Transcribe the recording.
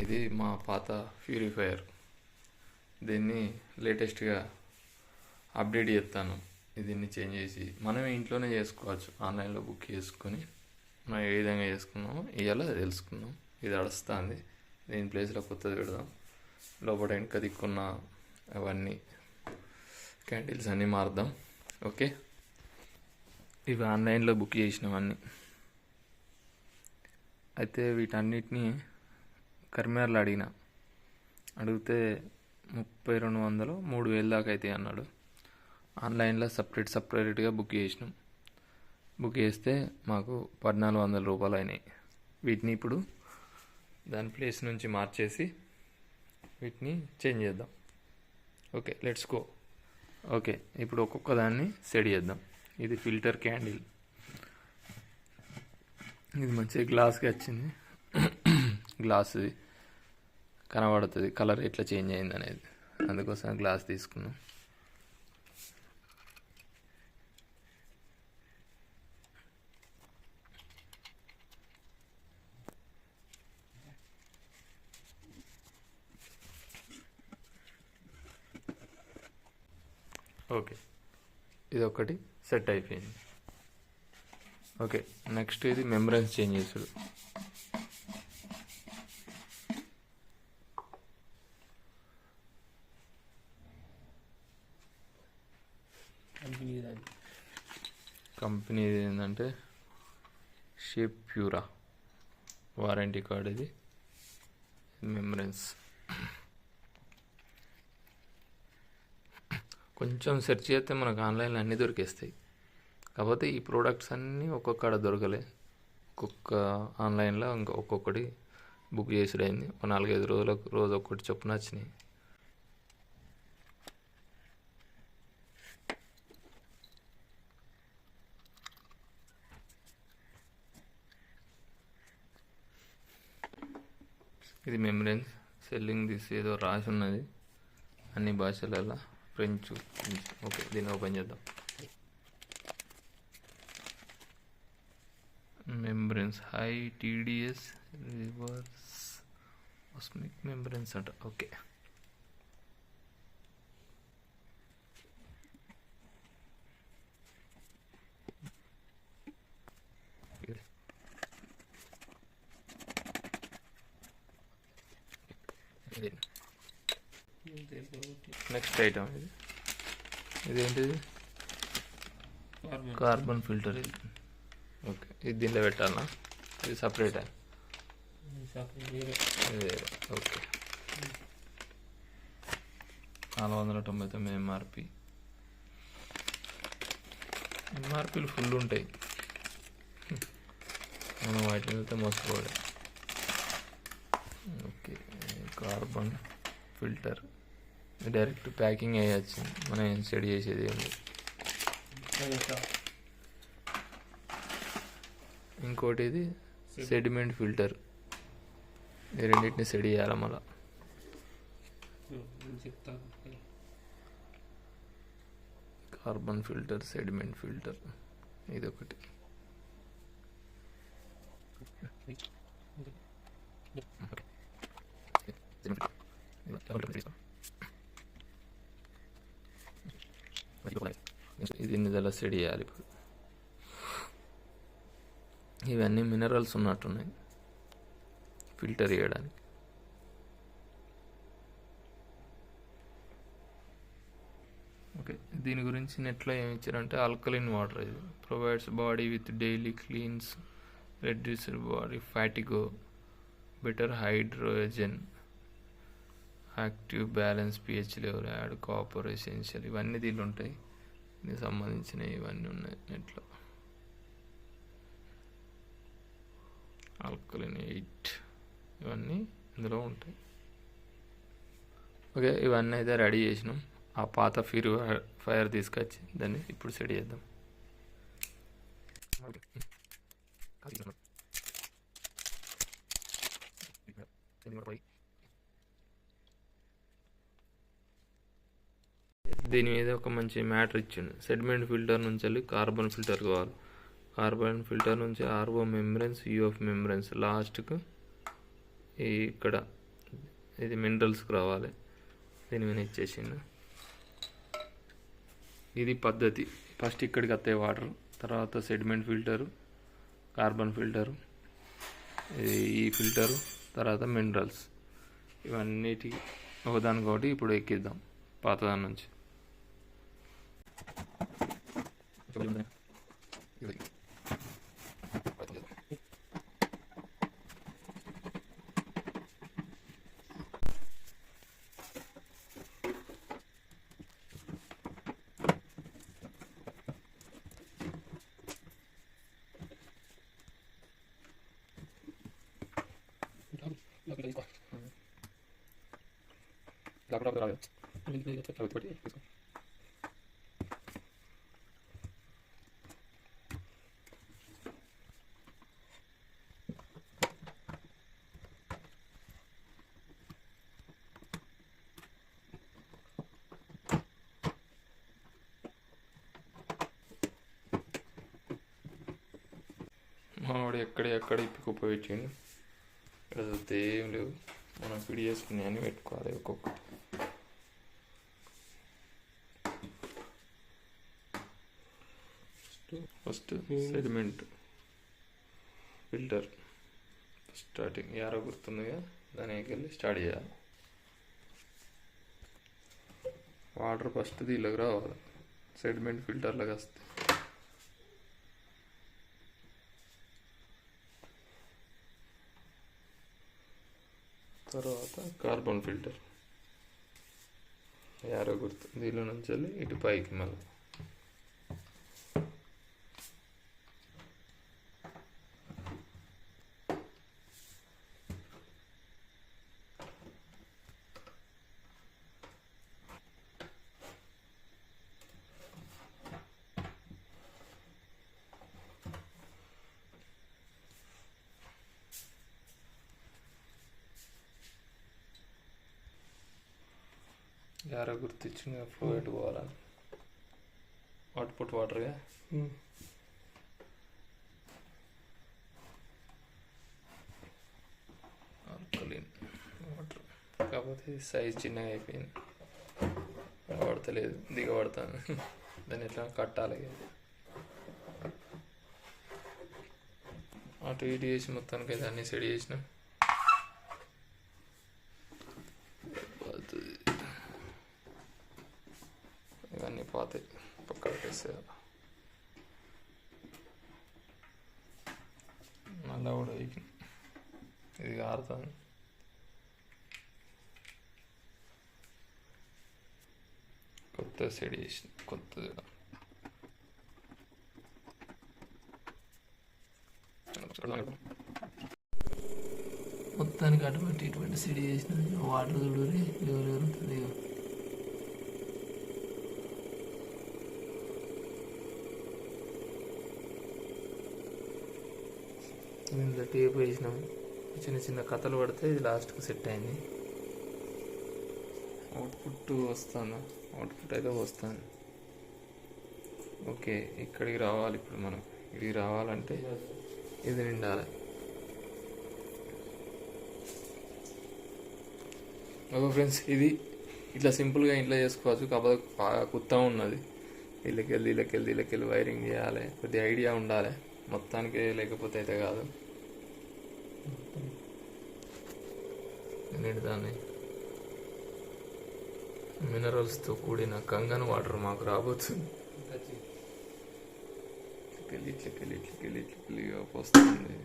ఇది మా పాత ప్యూరిఫైయర్. దీన్ని లేటెస్ట్గా అప్డేట్ చేస్తాను. దీన్ని చేంజ్ చేసి మనమే ఇంట్లోనే చేసుకోవచ్చు. ఆన్లైన్లో బుక్ చేసుకొని మనం ఏ విధంగా చేసుకున్నామో ఇవాళ తెలుసుకుందాం. ఇది అడుస్తుంది. దీని ప్లేస్లో కొత్తది పెడదాం. లోపల వెనక దిక్కున్న అవన్నీ క్యాండిల్స్ అన్నీ మారుద్దాం. ఓకే? ఇవి ఆన్లైన్లో బుక్ చేసినవన్నీ. అయితే వీటన్నిటిని కర్మేర్లు అడిగిన. అడిగితే ముప్పై రెండు వందలు మూడు వేలు దాకా అవుతాయి అన్నాడు. ఆన్లైన్లో సపరేట్ సపరేట్గా బుక్ చేసినాం. బుక్ చేస్తే మాకు పద్నాలుగు వందల రూపాయలు అయినాయి. వీటిని ఇప్పుడు దాని ప్లేస్ నుంచి మార్చేసి వీటిని చేంజ్ చేద్దాం. Okay let's go. ఓకే ఇప్పుడు ఒక్కొక్క దాన్ని సెట్ చేద్దాం. ఇది ఫిల్టర్ క్యాండిల్. ఇది మంచిగా గ్లాస్కి వచ్చింది. గ్లాస్ కనబడుతుంది కలర్ ఎట్లా చేంజ్ అయింది అనేది. అందుకోసం గ్లాస్ తీసుకున్నాం. ఓకే. ఇది ఒకటి సెట్ అయిపోయింది. ఓకే నెక్స్ట్ ఇది మెంబ్రెన్స్ చేంజ్ చేసుడు కంపెనీ దాన్ని కంపెనీ ఏంటంటే షేప్ ప్యూరా వారంటీ కార్డ్ ఇది. మెమరెన్స్ కొంచెం సెర్చ్ చేస్తే మనకు ఆన్లైన్లో అన్నీ దొరికేస్తాయి. కాకపోతే ఈ ప్రోడక్ట్స్ అన్నీ ఒక్కొక్కడ దొరకలే. ఒక్కొక్క ఆన్లైన్లో ఇంకా ఒక్కొక్కటి బుక్ చేసుడు అయింది ఒక నాలుగైదు రోజులకు రోజు ఒక్కటి చొప్పున వచ్చినాయి. ఇది మెమరెన్స్ సెల్లింగ్ దిస్ ఏదో రాసి ఉన్నది అన్ని భాషలలో ఫ్రెంచ్ ఓకే దీన్ని ఓపెన్ చేద్దాం. Membranes high TDS reverse osmosis membranes అంట. ఓకే ఇది నెక్స్ట్ ఐటమ్ ఇది ఇదేంటిది? కార్బన్ కార్బన్ ఫిల్టర్ ఇది ఓకే ఇది దీంట్లో పెట్టాలనా ఇది సపరేటా ఓకే నాలుగు వందల తొంభై తొమ్మిది ఎంఆర్పి ఎంఆర్పీలు ఫుల్ ఉంటాయి. మనం వాటిని వెళ్తే మోసపోవడం కార్బన్ ఫిల్టర్ డైరెక్ట్ ప్యాకింగ్ అయ్యచ్చు. మనం ఏం సెట్ చేసేది ఏం ఇంకోటి ఇది సెడిమెంట్ ఫిల్టర్ ఈ రెండింటిని సెట్ చేయాలి మళ్ళీ? కార్బన్ ఫిల్టర్ సెడిమెంట్ ఫిల్టర్ ఇది ఒకటి దీన్ని నిజంగా సెడి చేయాలి ఇప్పుడు ఇవన్నీ మినరల్స్ ఉన్నట్టున్నాయి ఫిల్టర్ చేయడానికి ఓకే దీని గురించి నెట్లో ఏమి ఇచ్చారంటే ఆల్కలిన్ వాటర్ ఇది. Provides body with daily cleanse reduced body fatigue better hydrogen active balance pH level add copper essential ఇవన్నీ దీనిలో ఉంటాయి. దీనికి సంబంధించిన ఇవన్నీ ఉన్నాయి నెట్లో. ఆల్కలిన్ ఎయిట్ ఇవన్నీ ఇందులో ఉంటాయి. ఓకే ఇవన్నీ అయితే రెడీ చేసినాం. ఆ పాత ఫీర్ ఫైర్ తీసుకొచ్చి దాన్ని ఇప్పుడు సెట్ చేద్దాం. దీని మీద ఒక మంచి మ్యాటర్ ఇచ్చిండు. సెడిమెంట్ ఫిల్టర్ నుంచి వెళ్ళి కార్బన్ ఫిల్టర్ కావాలి. కార్బన్ ఫిల్టర్ నుంచి ఆర్ఓ మెంబ్రెన్స్ యూఎఫ్ మెంబ్రెన్స్. లాస్ట్కు ఈ ఇక్కడ ఇది మినరల్స్కి రావాలి. దీని మీద ఇచ్చేసిండు. ఇది పద్ధతి. ఫస్ట్ ఇక్కడికి వస్తాయి వాటర్ తర్వాత సెడిమెంట్ ఫిల్టరు కార్బన్ ఫిల్టరు ఈ ఫిల్టరు తర్వాత మినరల్స్. ఇవన్నిటి ఒకదానికొకటి ఇప్పుడు ఎక్కిద్దాం. పాతదాని నుంచి. La వాడు ఎక్కడ ఎక్కడ ఇప్పి ఉపయోగించిండు ఇక్కడ చూస్తే ఏం లేవు మనం పిడి చేసుకుని అని పెట్టుకోవాలి ఒక్కొక్కటి. First sediment filter starting arrow గుర్తుందిగా? దానికి వెళ్ళి స్టార్ట్ చేయాలి. వాటర్ ఫస్ట్ దీనిలోకి రావాలి. సెడిమెంట్ ఫిల్టర్లోకి వస్తే తర్వాత కార్బన్ ఫిల్టర్ యారో గుర్తు దీనిలో నుంచి వెళ్ళి ఇటు పైకి మళ్ళీ. యారో గుర్తు ఇచ్చిన ఫ్లో ఎటు పోవాలని అవుట్పుట్ వాటర్గా ఆల్కలీన్ వాటర్ కాకపోతే సైజ్ చిన్నగా అయిపోయింది పడతలేదు దిగబడతాను దాన్ని ఎట్లా కట్టాలి. అటు ఇటు చేసి మొత్తానికి అయితే అన్నీ సెట్ చేసినాం ఇది కారుతుంది. కొత్త సెడి చేసి కొత్తది మొత్తానికి అటువంటి ఇటువంటి సిడి చేసిన వాటర్ చూడరి ఎవరు ఎవరుతుంది ఇంత టేప్ వేసినాము. చిన్న చిన్న కథలు పడితే ఇది లాస్ట్కి సెట్ అయింది. అవుట్పుట్ వస్తాను. అవుట్పుట్ అయితే వస్తాను. ఓకే ఇక్కడికి రావాలి ఇప్పుడు మనం. ఇక్కడికి రావాలంటే ఇది నిండాలి. ఓకే ఫ్రెండ్స్ ఇది ఇట్లా సింపుల్గా ఇంట్లో చేసుకోవచ్చు. కాకపోతే బాగా కొత్త ఉన్నది. వీళ్ళకి వీళ్ళకెళ్ళి వీళ్ళకెళ్ళి వైరింగ్ చేయాలి. కొద్దిగా ఐడియా ఉండాలి. మొత్తానికి లేకపోతే అయితే కాదు. దాన్ని మినరల్స్తో కూడిన కంగన్ వాటర్ మాకు రాబోతుంది. ఇట్లకెళ్ళి ఇట్లకెళ్ళి ఇట్లకెళ్ళి ఇట్లకెళ్ళి వస్తుంది.